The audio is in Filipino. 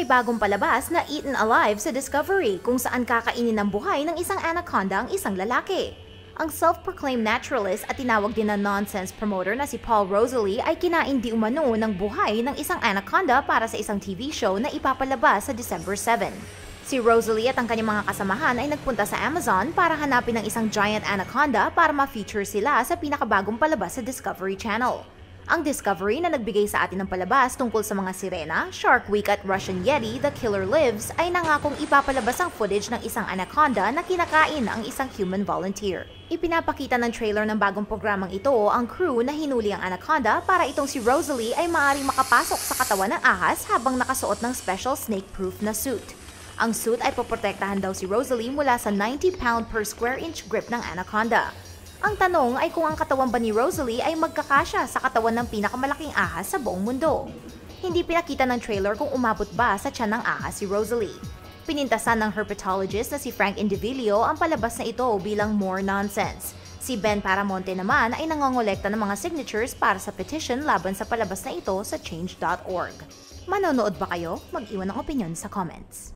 May bagong palabas na Eaten Alive sa Discovery kung saan kakainin ng buhay ng isang anaconda ang isang lalaki. Ang self-proclaimed naturalist at tinawag din na nonsense promoter na si Paul Rosalie ay kinain di umano ng buhay ng isang anaconda para sa isang TV show na ipapalabas sa December 7. Si Rosalie at ang kanyang mga kasamahan ay nagpunta sa Amazon para hanapin ang isang giant anaconda para ma-feature sila sa pinakabagong palabas sa Discovery Channel. Ang Discovery na nagbigay sa atin ng palabas tungkol sa mga sirena, Shark Week at Russian Yeti, The Killer Lives ay nangakong ipapalabas ang footage ng isang anaconda na kinakain ang isang human volunteer. Ipinapakita ng trailer ng bagong programang ito ang crew na hinuli ang anaconda para itong si Rosalie ay maaaring makapasok sa katawan ng ahas habang nakasuot ng special snake-proof na suit. Ang suit ay poprotektahan daw si Rosalie mula sa 90 pound per square inch grip ng anaconda. Ang tanong ay kung ang katawan ba ni Rosalie ay magkakasya sa katawan ng pinakamalaking ahas sa buong mundo. Hindi pinakita ng trailer kung umabot ba sa tiyan ng ahas si Rosalie. Pinintasan ng herpetologist na si Frank Indivilio ang palabas na ito bilang more nonsense. Si Ben Paramonte naman ay nangongolekta ng mga signatures para sa petition laban sa palabas na ito sa change.org. Manonood ba kayo? Mag-iwan ng opinion sa comments.